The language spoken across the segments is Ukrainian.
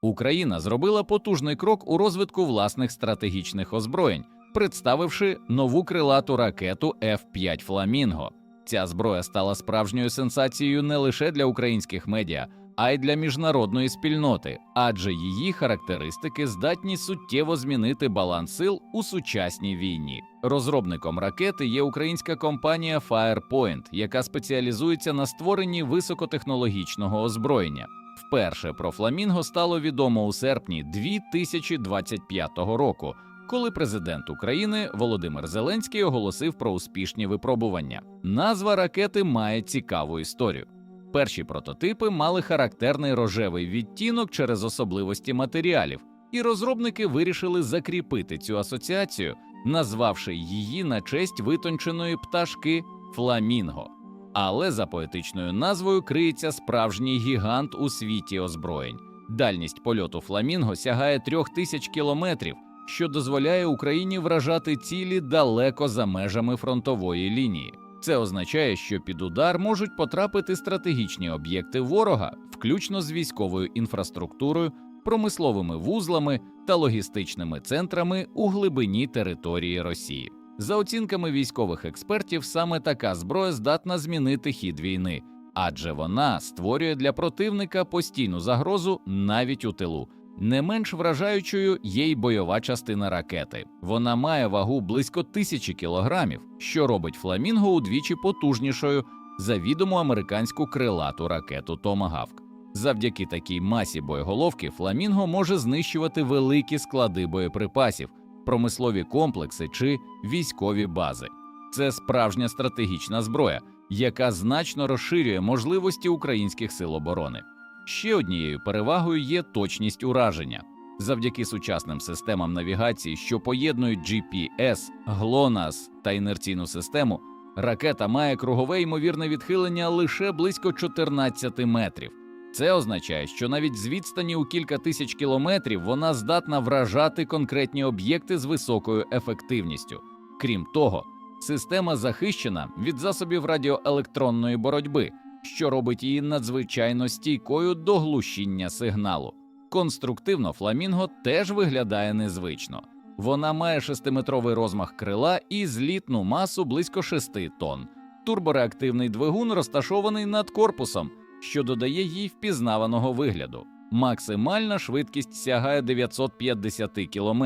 Україна зробила потужний крок у розвитку власних стратегічних озброєнь, представивши нову крилату ракету F-5 Фламінго. Ця зброя стала справжньою сенсацією не лише для українських медіа, а й для міжнародної спільноти, адже її характеристики здатні суттєво змінити баланс сил у сучасній війні. Розробником ракети є українська компанія Firepoint, яка спеціалізується на створенні високотехнологічного озброєння. Вперше про фламінго стало відомо у серпні 2025 року, коли президент України Володимир Зеленський оголосив про успішні випробування. Назва ракети має цікаву історію. Перші прототипи мали характерний рожевий відтінок через особливості матеріалів, і розробники вирішили закріпити цю асоціацію, назвавши її на честь витонченої пташки фламінго. Але за поетичною назвою криється справжній гігант у світі озброєнь. Дальність польоту фламінго сягає трьох тисяч кілометрів, що дозволяє Україні вражати цілі далеко за межами фронтової лінії. Це означає, що під удар можуть потрапити стратегічні об'єкти ворога, включно з військовою інфраструктурою, промисловими вузлами та логістичними центрами у глибині території Росії. За оцінками військових експертів, саме така зброя здатна змінити хід війни, адже вона створює для противника постійну загрозу навіть у тилу. Не менш вражаючою є й бойова частина ракети. Вона має вагу близько тисячі кілограмів, що робить фламінго удвічі потужнішою за відому американську крилату ракету Томагавк. Завдяки такій масі боєголовки фламінго може знищувати великі склади боєприпасів, промислові комплекси чи військові бази. Це справжня стратегічна зброя, яка значно розширює можливості українських сил оборони. Ще однією перевагою є точність ураження. Завдяки сучасним системам навігації, що поєднують GPS, GLONASS та інерційну систему, ракета має кругове ймовірне відхилення лише близько 14 метрів. Це означає, що навіть з відстані у кілька тисяч кілометрів вона здатна вражати конкретні об'єкти з високою ефективністю. Крім того, система захищена від засобів радіоелектронної боротьби, що робить її надзвичайно стійкою до глушіння сигналу. Конструктивно фламінго теж виглядає незвично. Вона має шестиметровий розмах крила і злітну масу близько 6 тонн. Турбореактивний двигун розташований над корпусом, що додає їй впізнаваного вигляду. Максимальна швидкість сягає 950 км,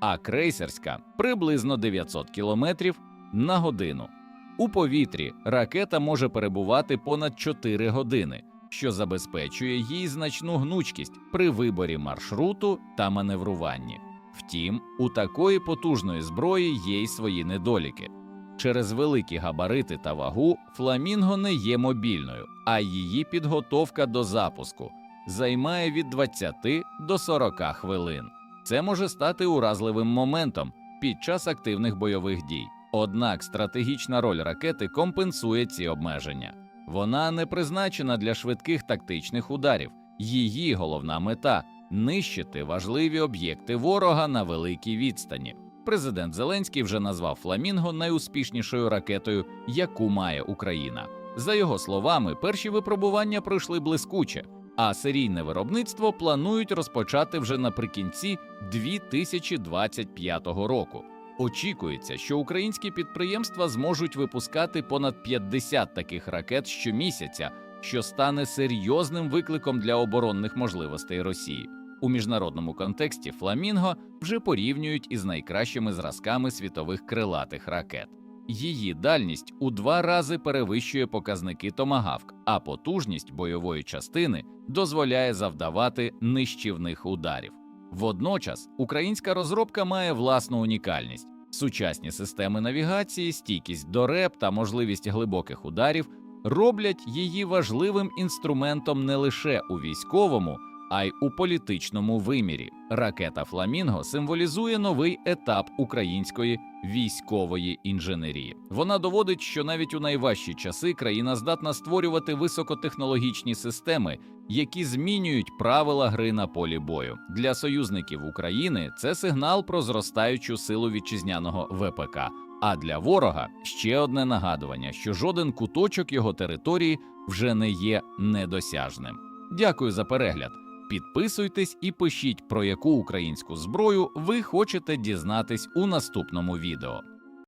а крейсерська приблизно 900 км на годину. У повітрі ракета може перебувати понад 4 години, що забезпечує їй значну гнучкість при виборі маршруту та маневруванні. Втім, у такої потужної зброї є й свої недоліки. Через великі габарити та вагу фламінго не є мобільною, а її підготовка до запуску займає від 20 до 40 хвилин. Це може стати уразливим моментом під час активних бойових дій. Однак стратегічна роль ракети компенсує ці обмеження. Вона не призначена для швидких тактичних ударів. Її головна мета нищити важливі об'єкти ворога на великій відстані. Президент Зеленський вже назвав Фламінго найуспішнішою ракетою, яку має Україна. За його словами, перші випробування пройшли блискуче, а серійне виробництво планують розпочати вже наприкінці 2025 року. Очікується, що українські підприємства зможуть випускати понад 50 таких ракет щомісяця, що стане серйозним викликом для оборонних можливостей Росії. У міжнародному контексті Фламінго вже порівнюють із найкращими зразками світових крилатих ракет. Її дальність у два рази перевищує показники Томагавк, а потужність бойової частини дозволяє завдавати нищівних ударів. Водночас українська розробка має власну унікальність. Сучасні системи навігації, стійкість до реп та можливість глибоких ударів роблять її важливим інструментом не лише у військовому, а й у політичному вимірі. Ракета Фламінго символізує новий етап української військової інженерії. Вона доводить, що навіть у найважчі часи країна здатна створювати високотехнологічні системи, які змінюють правила гри на полі бою. Для союзників України це сигнал про зростаючу силу вітчизняного ВПК. А для ворога ще одне нагадування, що жоден куточок його території вже не є недосяжним. Дякую за перегляд. Підписуйтесь і пишіть, про яку українську зброю ви хочете дізнатись у наступному відео.